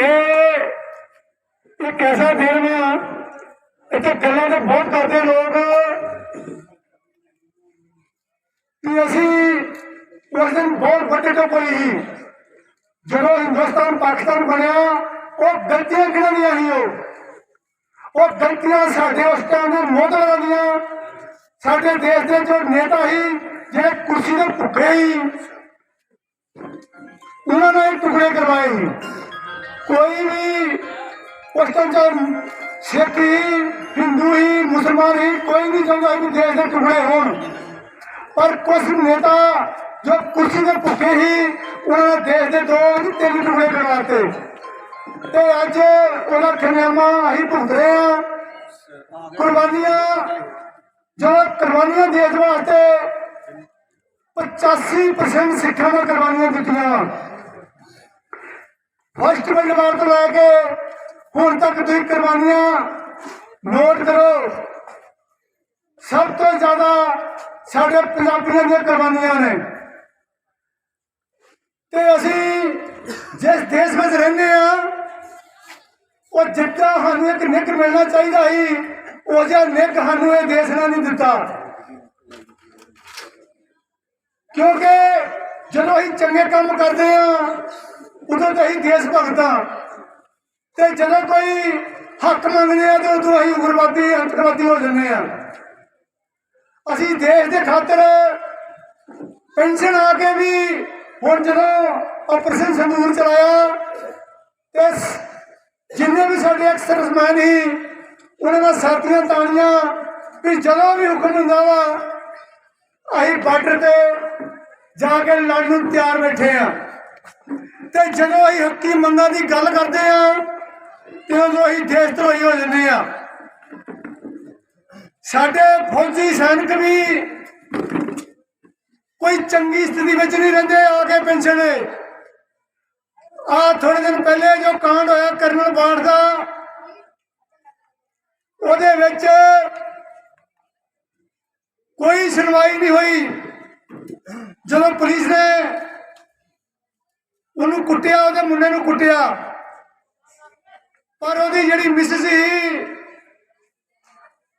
ਇਹ ਇੱਕ ਐਸਾ ਦਿਨ ਆ? ਇੱਥੇ ਗੱਲਾਂ ਤਾਂ ਬਹੁਤ ਕਰਦੇ ਲੋਕ। ਕਿ ਅਸੀਂ ਉਸ ਦਿਨ ਬਹੁਤ ਵੱਡੇ ਤੋਂ ਪਈ ਸੀ। ਜਦੋਂ ਹਿੰਦੁਸਤਾਨ ਪਾਕਿਸਤਾਨ ਬਣਿਆ, ਉਹ ਗਲਤੀਆਂ ਕਿਹਨਾਂ ਦੀਆਂ ਸੀ ਉਹ? ਉਹ ਗਲਤੀਆਂ ਸਾਡੇ ਉਸ ਟਾਈਮ ਦੇ ਮੋਦਰਾਂ ਦੀਆਂ। ਸਾਡੇ ਦੇਸ਼ ਦੇ ਜੋ ਨੇਤਾ ਸੀ, ਜਿਹੜੇ ਕੁਰਸੀ ਦੇ ਭੁੱਖੇ ਸੀ, ਉਹਨਾਂ ਨੇ ਟੁਕੜੇ ਕਰਵਾਏ ਸੀ। ਕੋਈ ਵੀ ਉਸ ਸਿੱਖ ਹੀ ਹਿੰਦੂ ਹੀ, ਮੁਸਲਮਾਨ ਹੀ, ਕੋਈ ਨਹੀਂ ਚਾਹੁੰਦਾ ਕਿ ਦੇਸ਼ ਦੇ ਟੁਕੜੇ ਹੋਣ। ਪਰ ਕੁਝ ਨੇਤਾ ਜੋ ਕੁਰਸੀ ਦੇ ਭੁੱਖੇ ਸੀ ਉਹਨਾਂ ਦੇਸ਼ ਦੇ ਦੋ ਤਿੰਨ ਟੁਕੜੇ ਕਰਵਾਤੇ ਤੇ। ਅੱਜ ਉਹਨਾਂ ਖਿਆਮਾਂ ਅਸੀਂ ਭੁਗਤ ਰਹੇ ਹਾਂ। ਕੁਰਬਾਨੀਆਂ, ਜੋ ਕੁਰਬਾਨੀਆਂ ਦੇਸ਼ ਵਾਸਤੇ 85% ਸਿੱਖਾਂ ਨੇ ਕੁਰਬਾਨੀਆਂ ਦਿੱਤੀਆਂ। ਫਸਟ ਵਰਲਡ ਤੋਂ ਲੈ ਕੇ ਹੁਣ ਤੱਕ ਤੁਸੀਂ ਕੁਰਬਾਨੀਆਂ ਨੋਟ ਕਰੋ। ਸਭ ਤੋਂ ਜ਼ਿਆਦਾ ਸਾਡੇ ਪੰਜਾਬੀਆਂ ਦੀਆਂ ਕੁਰਬਾਨੀਆਂ ਨੇ। ਤੇ ਅਸੀਂ ਜਿਸ ਦੇਸ਼ ਵਿੱਚ ਰਹਿੰਦੇ ਆ, ਉਹ ਜਿੱਦਾਂ ਸਾਨੂੰ ਇੱਕ ਨਿੱਕ ਮਿਲਣਾ ਚਾਹੀਦਾ ਸੀ। ਉਹ ਜਿਹਾ ਨਿੱਕ ਸਾਨੂੰ ਇਹ ਦੇਸ਼ ਨੇ ਨਹੀਂ ਦਿੱਤਾ। ਕਿਉਂਕਿ ਜਦੋਂ ਅਸੀਂ ਚੰਗੇ ਕੰਮ ਕਰਦੇ ਆ ਉਦੋਂ ਤਾਂ ਅਸੀਂ ਦੇਸ਼ ਭਗਤਾਂ। ਤੇ ਜਦੋਂ ਕੋਈ ਹੱਕ ਮੰਗਦੇ ਆ, ਤੇ ਉਦੋਂ ਅਸੀਂ ਉਗਰਵਾਦੀ ਅੰਤਰਵਾਦੀ ਹੋ ਜਾਂਦੇ ਆ। ਅਸੀਂ ਦੇਸ਼ ਦੇ ਖਾਤਰ ਪੈਨਸ਼ਨ ਆ ਕੇ ਵੀ ਹੁਣ ਜਦੋਂ ਆਪਰੇਸ਼ਨ ਸੰਦੂਰ ਚਲਾਇਆ, ਤੇ ਜਿੰਨੇ ਵੀ ਸਾਡੇ ਐਕਸਰਸਮੈਨ ਸੀ, ਉਹਨਾਂ ਦਾ ਸਾਥੀਆਂ ਤਾਣੀਆਂ ਵੀ ਜਦੋਂ ਵੀ ਹੁਕਮ ਹੁੰਦਾ ਵਾ, ਅਸੀਂ ਬਾਰਡਰ ਤੇ ਜਾ ਕੇ ਲੜਨ ਨੂੰ ਤਿਆਰ ਬੈਠੇ ਆ। ਤੇ ਜਦੋਂ ਅਸੀਂ ਹੱਕੀ ਮੰਗਾਂ ਦੀ ਗੱਲ ਕਰਦੇ ਆ, ਤੇ ਉਦੋਂ ਅਸੀਂ ਦੇਸ਼ ਧਰੋਹੀ ਹੋ ਜਾਂਦੇ ਆ। ਸਾਡੇ ਫੌਜੀ ਸੈਨਿਕ ਵੀ ਕੋਈ ਚੰਗੀ ਸਥਿਤੀ ਵਿੱਚ ਨਹੀਂ ਰਹਿੰਦੇ, ਆ ਕੇ ਪੈਨਸ਼ਨ ਆ ਥੋੜੇ ਦਿਨ ਪਹਿਲੇ ਜੋ ਕਾਂਡ ਹੋਇਆ ਕਰਨਲ ਬਾੜ ਦਾ, ਉਹਦੇ ਵਿੱਚ ਕੋਈ ਸੁਣਵਾਈ ਨਹੀਂ ਹੋਈ। ਜਦੋਂ ਪੁਲਿਸ ਨੇ ਉਹਨੂੰ ਕੁੱਟਿਆ, ਉਹਦੇ ਮੁੰਡੇ ਨੂੰ ਕੁੱਟਿਆ। ਪਰ ਉਹਦੀ ਜਿਹੜੀ ਮਿਸ ਸੀ,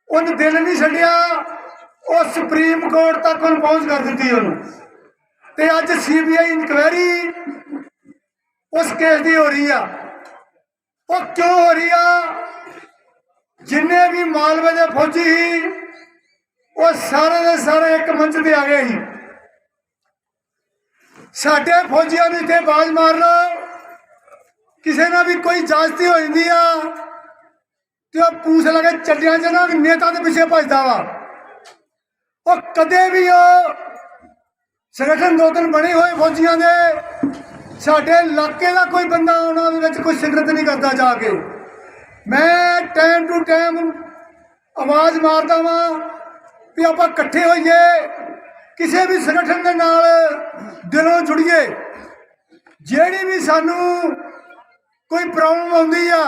ਉਹਨੂੰ ਦਿਲ ਨਹੀਂ ਛੱਡਿਆ। ਉਹ ਸੁਪਰੀਮ ਕੋਰਟ ਤੱਕ ਉਹਨੂੰ ਪਹੁੰਚ ਕਰ ਦਿੱਤੀ ਉਹਨੂੰ। ਤੇ ਅੱਜ ਸੀਬੀਆਈ ਇਨਕੁਆਇਰੀ ਉਸ ਕੇਸ ਦੀ ਹੋ ਰਹੀ ਆ। ਉਹ ਕਿਉਂ ਹੋ ਰਹੀ ਆ? ਜਿੰਨੇ ਵੀ ਮਾਲਵੇ ਦੇ ਫੌਜੀ ਸੀ, ਉਹ ਸਾਰੇ ਦੇ ਸਾਰੇ ਇੱਕ ਮੰਚ ਤੇ ਆ ਗਏ ਸੀ। ਸਾਡੇ ਫੌਜੀਆਂ ਨੂੰ ਇੱਥੇ ਬਾਜ਼ ਮਾਰਨਾ, ਕਿਸੇ ਨਾਲ ਵੀ ਕੋਈ ਜਾਸਤੀ ਹੋ ਜਾਂਦੀ ਆ। ਤੇ ਉਹ ਪੂਛ ਲਗੇ ਚੱਲਿਆਂ ਚ ਨਾ ਨੇਤਾ ਦੇ ਪਿੱਛੇ ਭੱਜਦਾ ਵਾ। ਉਹ ਕਦੇ ਵੀ ਉਹ ਸੰਗਠਨ ਦੋ ਬਣੇ ਹੋਏ ਫੌਜੀਆਂ ਦੇ, ਸਾਡੇ ਇਲਾਕੇ ਦਾ ਕੋਈ ਬੰਦਾ ਉਹਨਾਂ ਦੇ ਵਿੱਚ ਕੋਈ ਸਿਗਰਟ ਨਹੀਂ ਕਰਦਾ ਜਾ ਕੇ। ਮੈਂ ਟਾਈਮ ਟੂ ਟਾਈਮ ਆਵਾਜ਼ ਮਾਰਦਾ ਵਾਂ ਵੀ ਆਪਾਂ ਇਕੱਠੇ ਹੋਈਏ। ਕਿਸੇ ਵੀ ਸੰਗਠਨ ਦੇ ਨਾਲ ਦਿਲੋਂ ਜੁੜੀਏ, ਜਿਹੜੀ ਵੀ ਸਾਨੂੰ ਕੋਈ ਪ੍ਰੋਬਲਮ ਆਉਂਦੀ ਆ,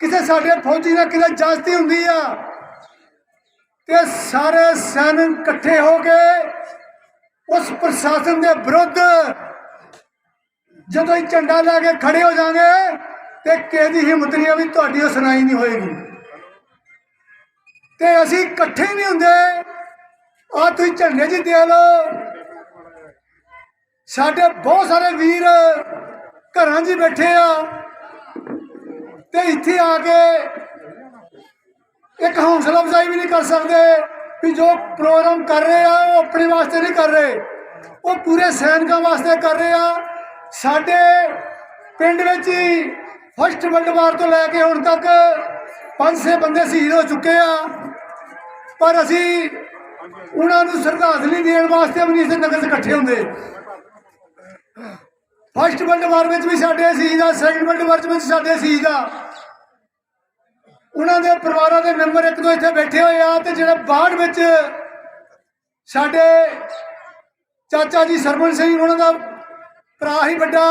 ਕਿਸੇ ਸਾਡੇ ਫੌਜੀ ਨਾਲ ਕਿਤੇ ਜਾਸਤੀ ਹੁੰਦੀ ਆ, ਤੇ ਸਾਰੇ ਸੈਨਿਕ ਇਕੱਠੇ ਹੋ ਕੇ ਉਸ ਪ੍ਰਸ਼ਾਸਨ ਦੇ ਵਿਰੁੱਧ ਜਦੋਂ ਇਹ ਝੰਡਾ ਲਾ ਕੇ ਖੜੇ ਹੋ ਜਾਣਗੇ ਤੇ ਕਿਸੇ ਦੀ ਹਿੰਮਤ ਨਹੀਂ ਵੀ ਤੁਹਾਡੀ ਉਹ ਸੁਣਾਈ ਨਹੀਂ ਹੋਏਗੀ। ਤੇ ਅਸੀਂ ਇਕੱਠੇ ਨਹੀਂ ਹੁੰਦੇ ਆ ਤੁਸੀਂ ਝੰਡੇ 'ਚ ਦੇ ਲਓ। ਸਾਡੇ ਬਹੁਤ ਸਾਰੇ ਵੀਰ ਘਰਾਂ 'ਚ ਹੀ ਬੈਠੇ ਆ। ਤੇ ਇੱਥੇ ਆ ਕੇ ਇੱਕ ਹੌਸਲਾ ਅਫਜ਼ਾਈ ਵੀ ਨਹੀਂ ਕਰ ਸਕਦੇ ਵੀ ਜੋ ਪ੍ਰੋਗਰਾਮ ਕਰ ਰਹੇ ਆ, ਉਹ ਆਪਣੇ ਵਾਸਤੇ ਨਹੀਂ ਕਰ ਰਹੇ। ਉਹ ਪੂਰੇ ਸੈਨਿਕਾਂ ਵਾਸਤੇ ਕਰ ਰਹੇ ਆ। ਸਾਡੇ ਪਿੰਡ ਵਿੱਚ ਹੀ ਫਸਟ ਵਰਲਡ ਵਾਰ ਤੋਂ ਲੈ ਕੇ ਹੁਣ ਤੱਕ ਪੰਜ ਛੇ ਬੰਦੇ ਸ਼ਹੀਦ ਹੋ ਚੁੱਕੇ ਆ। ਪਰ ਅਸੀਂ ਉਹਨਾਂ ਨੂੰ ਸ਼ਰਧਾਂਜਲੀ ਦੇਣ ਵਾਸਤੇ ਵੀ ਨਹੀਂ ਇਸ ਨਗਰ 'ਚ ਇਕੱਠੇ ਹੁੰਦੇ। ਫਸਟ ਵਰਲਡ ਵਾਰ ਵਿੱਚ ਵੀ ਸਾਡੇ ਸ਼ਹੀਦ ਆ ਸੈਕੰਡ ਵਰਲਡ ਵਾਰ ਵਿੱਚ ਸਾਡੇ ਸ਼ਹੀਦ ਆ ਉਹਨਾਂ ਦੇ ਪਰਿਵਾਰਾਂ ਦੇ ਮੈਂਬਰ ਇੱਕ ਦੋ ਇੱਥੇ ਬੈਠੇ ਹੋਏ ਆ ਤੇ ਜਿਹੜਾ ਬਾੜ ਵਿੱਚ ਸਾਡੇ ਚਾਚਾ ਜੀ ਸਰਵਨ ਸਿੰਘ, ਉਹਨਾਂ ਦਾ ਭਰਾ ਹੀ ਵੱਡਾ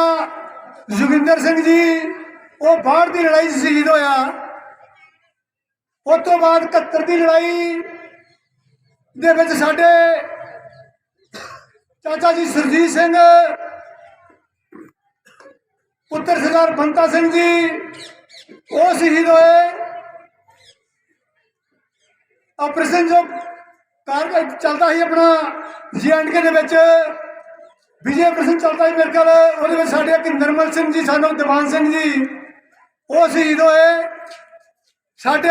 ਜੋਗਿੰਦਰ ਸਿੰਘ ਜੀ, ਉਹ ਬਾੜ ਦੀ ਲੜਾਈ 'ਚ ਸ਼ਹੀਦ ਹੋਇਆ। ਉਸ ਤੋਂ ਬਾਅਦ 71 ਦੀ ਲੜਾਈ ਦੇ ਵਿੱਚ ਸਾਡੇ ਚਾਚਾ ਜੀ ਸਰਜੀਤ ਸਿੰਘ, ਪੁੱਤਰ ਸਰਦਾਰ ਬੰਤਾ ਸਿੰਘ ਜੀ, ਉਹ ਸ਼ਹੀਦ ਹੋਏ। ਆਪਰੇਸ਼ਨ ਜੋ ਕਾਰ ਚੱਲਦਾ ਸੀ ਆਪਣਾ ਜੀਐਨਕੇ ਦੇ ਵਿੱਚ, ਵਿਜੇ ਆਪਰੇਸ਼ਨ ਚੱਲਦਾ ਸੀ ਮੇਰੇ ਕੋਲ ਉਹਦੇ ਵਿੱਚ ਸਾਡੇ ਇੱਕ ਨਿਰਮਲ ਸਿੰਘ ਜੀ, ਸਾਨੂੰ ਦੀਵਾਨ ਸਿੰਘ ਜੀ, ਉਹ ਸ਼ਹੀਦ ਹੋਏ। ਸਾਡੇ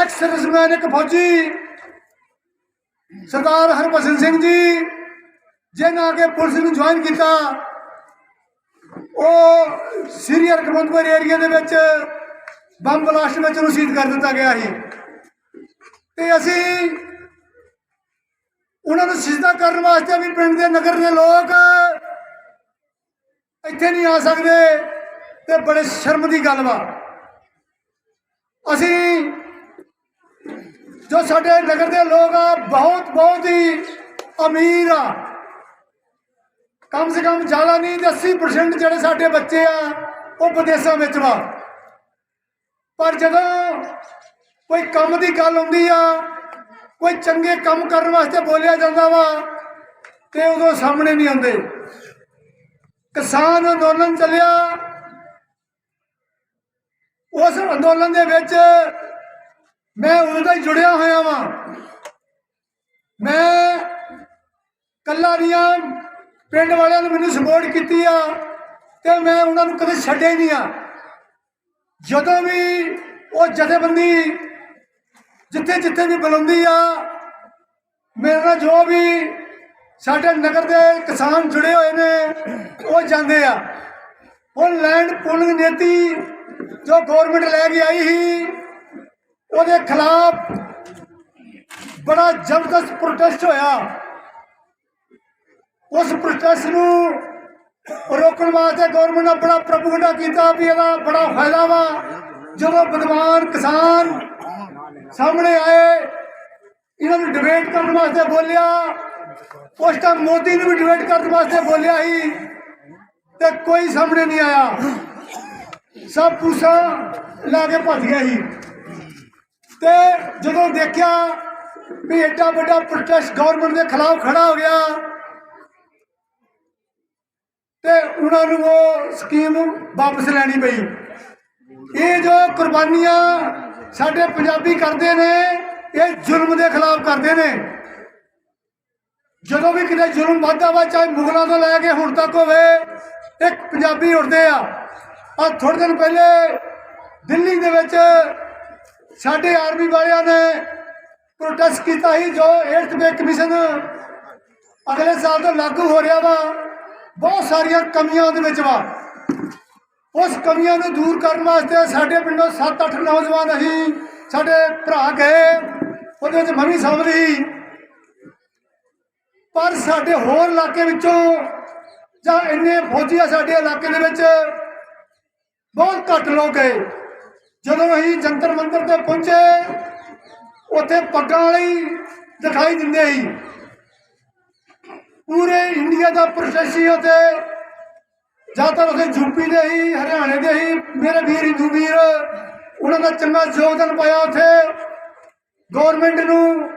ਐਕਸ ਸਰਵਿਸਮੈਨ ਇੱਕ ਫੌਜੀ ਸਰਦਾਰ ਹਰਭਜਨ ਸਿੰਘ ਜੀ ਜਿਨ੍ਹਾਂ ਕੇ ਪੁਲਿਸ ਨੂੰ ਜੁਆਇਨ ਕੀਤਾ, ਉਹ ਸੀਰੀਅਰ ਕਮੰਦਪੁਰ ਏਰੀਆ ਦੇ ਵਿੱਚ ਬੰਬ ਬਲਾਸਟ ਵਿੱਚ ਉਹਨੂੰ ਸ਼ਹੀਦ ਕਰ ਦਿੱਤਾ ਗਿਆ ਸੀ। ਤੇ ਅਸੀਂ ਉਹਨਾਂ ਨੂੰ ਸਿਜਦਾ ਕਰਨ ਵਾਸਤੇ ਵੀ ਪਿੰਡ ਦੇ ਨਗਰ ਦੇ ਲੋਕ ਇੱਥੇ ਨਹੀਂ ਆ ਸਕਦੇ, ਤੇ ਬੜੇ ਸ਼ਰਮ ਦੀ ਗੱਲ ਵਾ। ਅਸੀਂ ਜੋ ਸਾਡੇ ਨਗਰ ਦੇ ਲੋਕ ਆ, ਬਹੁਤ ਬਹੁਤ ਹੀ ਅਮੀਰ ਆ। ਕਮ ਸੇ ਕਮ ਜ਼ਿਆਦਾ ਨਹੀਂ ਤੇ 80% ਜਿਹੜੇ ਸਾਡੇ ਬੱਚੇ ਆ, ਉਹ ਵਿਦੇਸ਼ਾਂ ਵਿੱਚ ਵਾ। ਪਰ ਜਦੋਂ ਕੋਈ ਕੰਮ ਦੀ ਗੱਲ ਹੁੰਦੀ ਆ, ਕੋਈ ਚੰਗੇ ਕੰਮ ਕਰਨ ਵਾਸਤੇ ਬੋਲਿਆ ਜਾਂਦਾ ਵਾ, ਤੇ ਉਦੋਂ ਸਾਹਮਣੇ ਨਹੀਂ ਆਉਂਦੇ। ਕਿਸਾਨ ਅੰਦੋਲਨ ਚੱਲਿਆ। ਉਸ ਅੰਦੋਲਨ ਦੇ ਵਿੱਚ ਮੈਂ ਉਦੋਂ ਦਾ ਹੀ ਜੁੜਿਆ ਹੋਇਆ ਵਾਂ। ਮੈਂ ਕੱਲਾ ਦੀਆਂ ਪਿੰਡ ਵਾਲਿਆਂ ਨੇ ਮੈਨੂੰ ਸਪੋਰਟ ਕੀਤੀ ਆ ਤੇ ਮੈਂ ਉਹਨਾਂ ਨੂੰ ਕਦੇ ਛੱਡਿਆ ਹੀ ਨਹੀਂ ਆ। ਜਦੋਂ ਵੀ ਉਹ ਜਥੇਬੰਦੀ ਜਿੱਥੇ ਜਿੱਥੇ ਵੀ ਬੁਲਾਉਂਦੀ ਆ, ਮੇਰੇ ਨਾਲ ਜੋ ਵੀ ਸਾਡੇ ਨਗਰ ਦੇ ਕਿਸਾਨ ਜੁੜੇ ਹੋਏ ਨੇ, ਉਹ ਜਾਂਦੇ ਆ। ਉਹ ਲੈਂਡ ਪੂਲਿੰਗ ਨੀਤੀ ਜੋ ਗਵਰਨਮੈਂਟ ਲੈ ਕੇ ਆਈ ਸੀ ਉਹਦੇ ਖਿਲਾਫ ਬੜਾ ਜ਼ਬਰਦਸਤ ਪ੍ਰੋਟੈਸਟ ਹੋਇਆ। ਉਸ ਪ੍ਰੋਟੈਸਟ ਨੂੰ ਰੋਕਣ ਵਾਸਤੇ ਗਵਰਨਮੈਂਟ ਨੇ ਬੜਾ ਪ੍ਰੋਪਗੈਂਡਾ ਕੀਤਾ ਵੀ ਇਹਦਾ ਬੜਾ ਫਾਇਦਾ ਵਾ। ਜਦੋਂ ਵਿਦਵਾਨ ਕਿਸਾਨ ਸਾਹਮਣੇ ਆਏ, ਇਹਨਾਂ ਨੂੰ ਡਿਬੇਟ ਕਰਨ ਵਾਸਤੇ ਬੋਲਿਆ, ਉਸ ਟਾਈਮ ਮੋਦੀ ਨੂੰ ਵੀ ਡਿਬੇਟ ਕਰਨ ਵਾਸਤੇ ਬੋਲਿਆ ਸੀ ਤੇ ਕੋਈ ਸਾਹਮਣੇ ਨਹੀਂ ਆਇਆ। ਸਭ ਪੁੱਛਾਂ ਲਾ ਕੇ ਭੱਜ ਗਿਆ ਸੀ। ਤੇ ਜਦੋਂ ਦੇਖਿਆ ਵੀ ਐਡਾ ਵੱਡਾ ਪ੍ਰੋਟੈਸਟ ਗਵਰਨਮੈਂਟ ਦੇ ਖਿਲਾਫ ਖੜਾ ਹੋ ਗਿਆ, ਤੇ ਉਹਨਾਂ ਨੂੰ ਉਹ ਸਕੀਮ ਵਾਪਸ ਲੈਣੀ ਪਈ। ਇਹ ਜੋ ਕੁਰਬਾਨੀਆਂ ਸਾਡੇ ਪੰਜਾਬੀ ਕਰਦੇ ਨੇ, ਇਹ ਜ਼ੁਲਮ ਦੇ ਖਿਲਾਫ ਕਰਦੇ ਨੇ। ਜਦੋਂ ਵੀ ਕਿਤੇ ਜ਼ੁਲਮ ਵੱਧਦਾ ਵਾ, ਚਾਹੇ ਮੁਗਲਾਂ ਤੋਂ ਲੈ ਕੇ ਹੁਣ ਤੱਕ ਹੋਵੇ, ਇੱਕ ਪੰਜਾਬੀ ਉੱਠਦੇ ਆ। ਆ ਥੋੜੇ ਦਿਨ ਪਹਿਲੇ ਦਿੱਲੀ ਦੇ ਵਿੱਚ ਸਾਡੇ ਆਰਮੀ ਵਾਲਿਆਂ ਨੇ ਪ੍ਰੋਟੈਸਟ ਕੀਤਾ ਸੀ ਜੋ 8th ਪੇ ਕਮਿਸ਼ਨ ਅਗਲੇ ਸਾਲ ਤੋਂ ਲਾਗੂ ਹੋ ਰਿਹਾ ਵਾ। ਬਹੁਤ ਸਾਰੀਆਂ ਕਮੀਆਂ ਉਹਦੇ ਵਿੱਚ ਵਾ। ਉਸ ਕਮੀਆਂ ਨੂੰ ਦੂਰ ਕਰਨ ਵਾਸਤੇ ਸਾਡੇ ਪਿੰਡੋਂ 7-8 ਨੌਜਵਾਨ ਅਸੀਂ ਸਾਡੇ ਭਰਾ ਗਏ, ਉਹਦੇ ਵਿੱਚ ਮੈਂ ਵੀ ਸ਼ਾਮਲ ਸੀ। ਪਰ ਸਾਡੇ ਹੋਰ ਇਲਾਕੇ ਵਿੱਚੋਂ ਜਾਂ ਇੰਨੇ ਫੌਜੀ ਆ ਸਾਡੇ ਇਲਾਕੇ ਦੇ ਵਿੱਚ, ਬਹੁਤ ਘੱਟ ਲੋਕ ਗਏ। ਜਦੋਂ ਅਸੀਂ ਜੰਤਰ ਮੰਤਰ ਤੇ ਪਹੁੰਚੇ, ਉੱਥੇ ਪੱਗਾਂ ਵਾਲੇ ਦਿਖਾਈ ਦਿੰਦੇ ਸੀ। ਪੂਰੇ ਇੰਡੀਆ ਦਾ ਪ੍ਰੋਸੈਸ ਉੱਥੇ। ਜ਼ਿਆਦਾਤਰ ਉੱਥੇ ਯੂਪੀ ਦੇ ਹੀ, ਹਰਿਆਣੇ ਦੇ ਹੀ, ਮੇਰੇ ਵੀਰ ਹਿੰਦੂ ਵੀਰ, ਉਹਨਾਂ ਦਾ ਚੰਗਾ ਯੋਗਦਾਨ ਪਾਇਆ ਉੱਥੇ। ਗਵਰਨਮੈਂਟ ਨੂੰ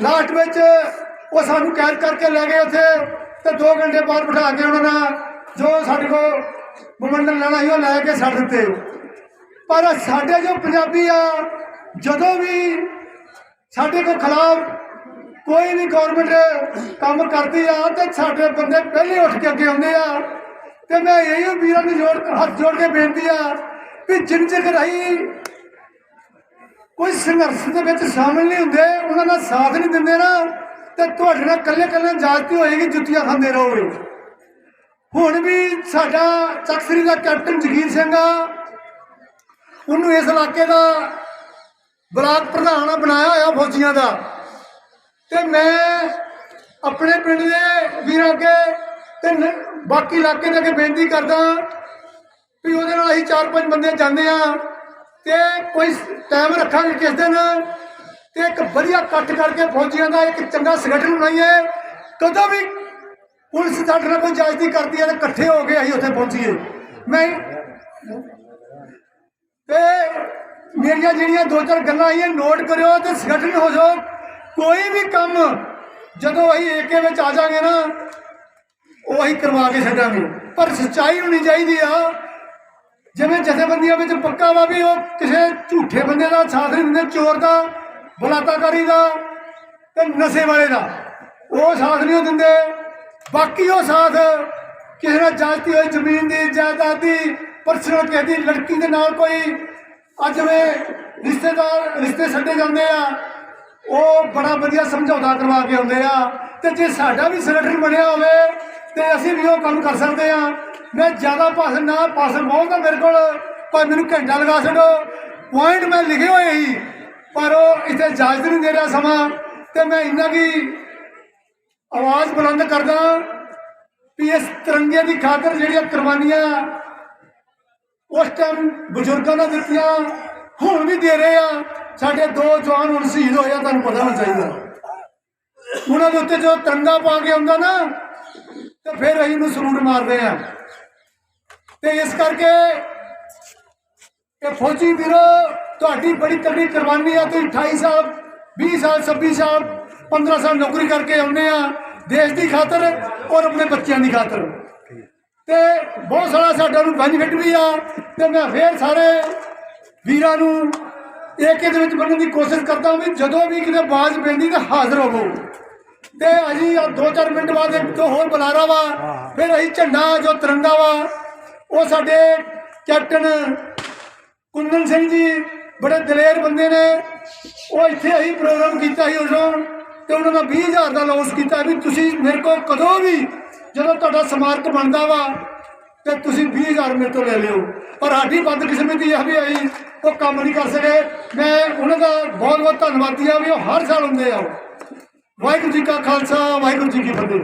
ਲਾਸਟ ਵਿੱਚ ਉਹ ਸਾਨੂੰ ਕੈਦ ਕਰਕੇ ਲੈ ਗਏ ਉੱਥੇ ਤੇ 2 ਘੰਟੇ ਬਾਅਦ ਬਿਠਾ ਕੇ ਉਹਨਾਂ ਨਾਲ ਜੋ ਸਾਡੇ ਕੋਲ ਮੁਮੰਡਲ ਲੈਣਾ ਸੀ ਉਹ ਲੈ ਕੇ ਛੱਡ ਦਿੱਤੇ। ਪਰ ਸਾਡੇ ਜੋ ਪੰਜਾਬੀ ਆ, ਜਦੋਂ ਵੀ ਸਾਡੇ ਕੋ ਖਿਲਾਫ ਕੋਈ ਵੀ ਗਵਰਨਮੈਂਟ ਕੰਮ ਕਰਦੀ ਆ ਤੇ ਸਾਡੇ ਬੰਦੇ ਪਹਿਲੇ ਉੱਠ ਕੇ ਅੱਗੇ ਆਉਂਦੇ ਆ ਤੇ ਮੈਂ ਇਹੀ ਵੀਰਾਂ ਨੂੰ ਜੋੜ ਹੱਥ ਜੋੜ ਕੇ ਬੇਨਤੀ ਆ ਵੀ ਜਿੰਨ ਚਿਰ ਅਸੀਂ ਕੋਈ ਸੰਘਰਸ਼ ਦੇ ਵਿੱਚ ਸ਼ਾਮਿਲ ਨਹੀਂ ਹੁੰਦੇ, ਉਹਨਾਂ ਦਾ ਸਾਥ ਨਹੀਂ ਦਿੰਦੇ ਨਾ, ਤੇ ਤੁਹਾਡੇ ਨਾਲ ਕੱਲੇ ਕੱਲੇ ਜਾਤੀ ਹੋਏਗੀ, ਜੁੱਤੀਆਂ ਖਾਂਦੇ ਰਹੋਗੇ। ਹੁਣ ਵੀ ਸਾਡਾ ਚੱਕਸਰੀ ਦਾ ਕੈਪਟਨ ਜਗੀਰ ਸਿੰਘ ਆ ਉਹਨੂੰ ਇਸ ਇਲਾਕੇ ਦਾ ਬਲਾਕ ਪ੍ਰਧਾਨ ਬਣਾਇਆ ਹੋਇਆ ਫੌਜੀਆਂ ਦਾ। ਤੇ ਮੈਂ ਆਪਣੇ ਪਿੰਡ ਦੇ ਵੀਰਾਂ ਅੱਗੇ ਤੇ ਬਾਕੀ ਇਲਾਕੇ ਦੇ ਅੱਗੇ ਬੇਨਤੀ ਕਰਦਾ ਵੀ ਉਹਦੇ ਨਾਲ ਅਸੀਂ ਚਾਰ ਪੰਜ ਬੰਦੇ ਜਾਂਦੇ ਆ ਤੇ ਕੋਈ ਟਾਈਮ ਰੱਖਾਂਗੇ ਕਿਸ ਦਿਨ ਤੇ ਇੱਕ ਵਧੀਆ ਇਕੱਠ ਕਰਕੇ ਫੌਜੀਆਂ ਦਾ ਇੱਕ ਚੰਗਾ ਸੰਗਠਨ ਬਣਾਈਏ। ਕਦੋਂ ਵੀ ਪੁਲਿਸ ਸਾਡੇ ਨਾਲ ਕੋਈ ਜਾਇਜ਼ੀ ਕਰਦੀ ਹੈ ਤੇ ਇਕੱਠੇ ਹੋ ਕੇ ਅਸੀਂ ਉੱਥੇ ਪਹੁੰਚੀਏ। ਮੈਂ ਤੇ ਮੇਰੀਆਂ ਜਿਹੜੀਆਂ ਦੋ ਚਾਰ ਗੱਲਾਂ ਆਈਆਂ ਨੋਟ ਕਰਿਓ ਤੇ ਸੰਗਠਨ ਹੋ ਜਾਓ। ਕੋਈ ਵੀ ਕੰਮ ਜਦੋਂ ਅਸੀਂ ਏਕੇ ਵਿੱਚ ਆ ਜਾਾਂਗੇ ਨਾ, ਉਹ ਅਸੀਂ ਕਰਵਾ ਕੇ ਛੱਡਾਂਗੇ। ਪਰ ਸੱਚਾਈ ਹੋਣੀ ਚਾਹੀਦੀ ਆ। ਜਿਵੇਂ ਜਥੇਬੰਦੀਆਂ ਵਿੱਚ ਪੱਕਾ ਵਾ ਵੀ ਉਹ ਕਿਸੇ ਝੂਠੇ ਬੰਦੇ ਦਾ, ਸਾਥ ਨਹੀਂ ਦਿੰਦੇ, ਚੋਰ ਦਾ, ਬਲਾਤਾਕਾਰੀ ਦਾ ਤੇ ਨਸ਼ੇ ਵਾਲੇ ਦਾ। ਉਹ ਸਾਥ ਨਹੀਂ ਉਹ ਦਿੰਦੇ। ਬਾਕੀ ਉਹ ਸਾਥ ਕਿਸੇ ਨਾਲ ਜਾਤੀ ਹੋਈ, ਜ਼ਮੀਨ ਦੀ, ਜਾਇਦਾਦ ਦੀ ਪਰਸਨਲ ਕਿਸੇ ਦੀ ਲੜਕੀ ਦੇ ਨਾਲ ਕੋਈ ਅੱਜ ਵੇ ਰਿਸ਼ਤੇਦਾਰ, ਰਿਸ਼ਤੇ ਛੱਡੇ ਜਾਂਦੇ ਆ, ਉਹ ਬੜਾ ਵਧੀਆ ਸਮਝੌਤਾ ਕਰਵਾ ਕੇ ਆਉਂਦੇ ਆ। ਤੇ ਜੇ ਸਾਡਾ ਵੀ ਸੰਗਠਨ ਬਣਿਆ ਹੋਵੇ, ਤੇ ਅਸੀਂ ਵੀ ਉਹ ਕੰਮ ਕਰ ਸਕਦੇ ਆ। ਮੈਂ ਜ਼ਿਆਦਾ ਭਾਸ਼ਣ ਨਾ, ਭਾਸ਼ਣ ਬਹੁਤ ਆ ਮੇਰੇ ਕੋਲ, ਪਰ ਮੈਨੂੰ ਘੰਟਾ ਲਗਾ ਛੱਡੋ। ਪੁਆਇੰਟ ਮੈਂ ਲਿਖੇ ਹੋਏ ਹੀ ਪਰ ਉਹ ਇੱਥੇ ਇਜਾਜ਼ਤ ਨਹੀਂ ਦੇ ਰਿਹਾ ਸਮਾਂ। ਤੇ ਮੈਂ ਇੰਨਾ ਕੀ ਆਵਾਜ਼ ਬੁਲੰਦ ਕਰਦਾ ਵੀ ਇਸ ਤਿਰੰਗੇ ਦੀ ਖਾਤਰ ਜਿਹੜੀਆਂ ਕੁਰਬਾਨੀਆਂ ਉਸ ਟਾਈਮ ਬਜ਼ੁਰਗਾਂ ਨੇ ਦਿੱਤੀਆਂ ਹੁਣ ਵੀ ਦੇ ਰਹੇ ਆ। ਸਾਡੇ ਦੋ ਜਵਾਨ ਹੁਣ ਸ਼ਹੀਦ ਹੋਏ ਆ, ਤੁਹਾਨੂੰ ਪਤਾ ਹੋਣਾ ਚਾਹੀਦਾ। ਉਹਨਾਂ ਦੇ ਉੱਤੇ ਜੋ ਤੰਗਾ ਪਾ ਕੇ ਆਉਂਦਾ ਨਾ, ਤੇ ਫਿਰ ਅਸੀਂ ਨੂੰ ਸਲੂਟ ਮਾਰਦੇ ਆ। ਤੇ ਇਸ ਕਰਕੇ ਇਹ ਫੌਜੀ ਵੀਰੋ, ਤੁਹਾਡੀ ਬੜੀ ਤਗੜੀ ਕੁਰਬਾਨੀ ਆ। ਤੁਸੀਂ 28 ਸਾਲ 20 ਸਾਲ 26 ਸਾਲ 15 ਸਾਲ ਨੌਕਰੀ ਕਰਕੇ ਆਉਂਦੇ ਆ। ਦੇਸ਼ ਦੀ ਖਾਤਰ ਔਰ ਆਪਣੇ ਬੱਚਿਆਂ ਦੀ ਖਾਤਰ। ਤੇ ਬਹੁਤ ਸਾਰਾ ਸਾਡਾ ਨੂੰ ਬੈਨੀਫਿਟ ਵੀ ਆ ਤੇ ਮੈਂ ਫੇਰ ਸਾਰੇ ਵੀਰਾਂ ਨੂੰ ਏਕੇ ਦੇ ਵਿੱਚ ਬਣਨ ਦੀ ਕੋਸ਼ਿਸ਼ ਕਰਦਾ ਵੀ ਜਦੋਂ ਵੀ ਕਿਤੇ ਬਾਜ਼ ਪੈਂਦੀ ਤਾਂ ਹਾਜ਼ਰ ਹੋਵੋ। ਤੇ ਅਜੀ ਦੋ ਚਾਰ ਮਿੰਟ ਬਾਅਦ ਇੱਕ ਦੋ ਹੋਰ ਬੁਲਾਰਾ ਵਾ, ਫਿਰ ਅਸੀਂ ਝੰਡਾ ਜੋ ਤਿਰੰਗਾ ਵਾ, ਉਹ ਸਾਡੇ ਕੈਪਟਨ ਕੁੰਦਨ ਸਿੰਘ ਜੀ ਬੜੇ ਦਲੇਰ ਬੰਦੇ ਨੇ, ਉਹ ਇੱਥੇ ਅਸੀਂ ਪ੍ਰੋਗਰਾਮ ਕੀਤਾ ਸੀ ਉਦੋਂ, ਤੇ ਉਹਨਾਂ ਦਾ 20000 ਦਾ ਲਾਸ ਕੀਤਾ ਵੀ ਤੁਸੀਂ ਮੇਰੇ ਕੋਲ ਕਦੋਂ ਵੀ ਜਦੋਂ ਤੁਹਾਡਾ ਸਮਾਰਕ ਬਣਦਾ ਵਾ, ਤੇ ਤੁਸੀਂ 20000 ਮੇਰੇ ਤੋਂ ਲੈ ਲਿਓ। ਪਰ ਸਾਡੀ ਬਦਕਿਸਮਤੀ ਇਹ ਵੀ ਆਈ, ਉਹ ਕੰਮ ਨਹੀਂ ਕਰ ਸਕੇ। ਮੈਂ ਉਹਨਾਂ ਦਾ ਬਹੁਤ ਬਹੁਤ ਧੰਨਵਾਦੀ ਆ ਵੀ ਉਹ ਹਰ ਸਾਲ ਹੁੰਦੇ ਆ। ਵਾਹਿਗੁਰੂ ਜੀ ਕਾ ਖਾਲਸਾ, ਵਾਹਿਗੁਰੂ ਜੀ ਕੀ ਫਤਿਹ।